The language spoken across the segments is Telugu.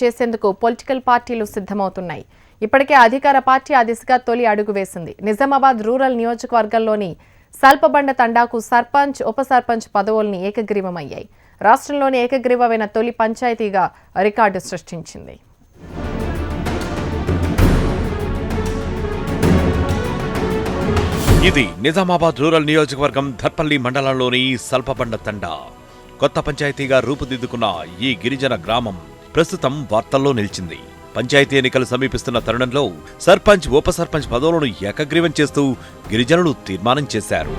చేసేందుకు పొలిటికల్ పార్టీలు సిద్ధమవుతున్నాయి. ఇప్పటికే అధికార పార్టీ ఆ దిశగా తొలి అడుగు వేసింది. నిజామాబాద్ రూరల్ నియోజకవర్గంలోని సల్పబండ తండాకు సర్పంచ్ ఉప సర్పంచ్ పదవుల్ని ఏకగ్రీవమయ్యాయి. రాష్ట్రంలోని ఏకగ్రీవమైన తొలి పంచాయతీగా రికార్డు సృష్టించింది. ఇది నిజామాబాద్ రూరల్ నియోజకవర్గం ధర్పల్లి మండలంలోని సల్పబండ తండా. కొత్త పంచాయతీగా రూపుదిద్దుకున్న ఈ గిరిజన గ్రామం ప్రస్తుతం వార్తల్లో నిలిచింది. పంచాయతీ ఎన్నికలు సమీపిస్తున్న తరుణంలో సర్పంచ్ ఉప సర్పంచ్ పదవులను ఏకగ్రీవం చేస్తూ గిరిజనులు తీర్మానం చేశారు.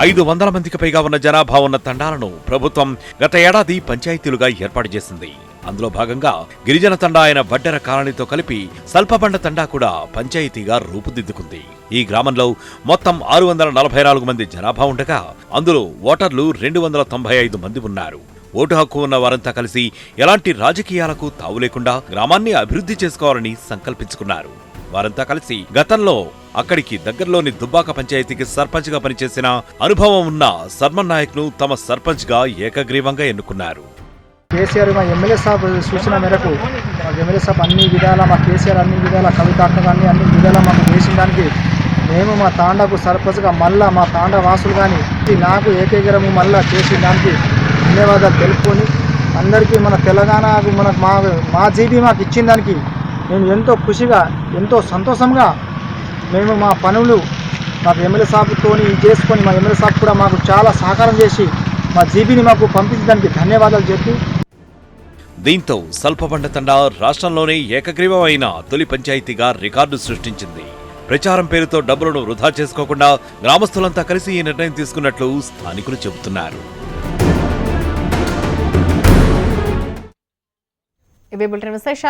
ఐదు వందల మందికి పైగా ఉన్న జనాభా ఉన్న తండాలను ప్రభుత్వం గత ఏడాది పంచాయతీలుగా ఏర్పాటు చేసింది. అందులో భాగంగా గిరిజన తండా అయిన వడ్డెర కాలనీతో కలిపి సల్పబండ తండా కూడా పంచాయతీగా రూపుదిద్దుకుంది. ఈ గ్రామంలో మొత్తం ఆరు వందల నలభై నాలుగు మంది జనాభా ఉండగా అందులో ఓటర్లు రెండు వందల తొంభై ఐదు మంది ఉన్నారు. ఓటు హక్కు ఉన్న వారంతా కలిసి ఎలాంటి రాజకీయాలకు తావు లేకుండా గ్రామాన్ని అభివృద్ధి చేసుకోవాలని సంకల్పించుకున్నారు. వారంతా కలిసి గతంలో అక్కడికి దగ్గరలోని దుబ్బాక పంచాయతీకి సర్పంచ్గా పనిచేసిన అనుభవం ఉన్న సర్మన్ నాయక్ను తమ సర్పంచ్గా ఏకగ్రీవంగా ఎన్నుకున్నారు. కేసీఆర్ మా ఎమ్మెల్యే సాబ్ సూచన మేరకు మా ఎమ్మెల్యే సాబ్ అన్ని విధాల మా కేసీఆర్ అన్ని విధాల కవితాత్మ కానీ అన్ని విధాల మాకు చేసిన దానికి మేము మా తాండాకు సర్పంచ్గా మళ్ళా మా తాండా వాసులు కానీ నాకు ఏకైకరము మళ్ళా చేసిన దానికి ధన్యవాదాలు తెలుపుకొని అందరికీ మన తెలంగాణకు మనకు మా మా జీబీ మాకు ఇచ్చిన దానికి మేము ఎంతో ఖుషిగా ఎంతో సంతోషంగా మేము మా పనులు మాకు ఎమ్మెల్యే సాబ్తో చేసుకొని మా ఎమ్మెల్యే సాబ్ కూడా మాకు చాలా సహకారం చేసి మా జీబీని మాకు పంపించడానికి ధన్యవాదాలు చెప్పి దీంతో సల్పబండ తండా రాష్ట్రంలోనే ఏకగ్రీవమైన తొలి పంచాయతీగా రికార్డు సృష్టించింది. ప్రచారం పేరుతో డబ్బులను వృధా చేసుకోకుండా గ్రామస్తులంతా కలిసి ఈ నిర్ణయం తీసుకున్నట్లు స్థానికులు చెబుతున్నారు. ఇవి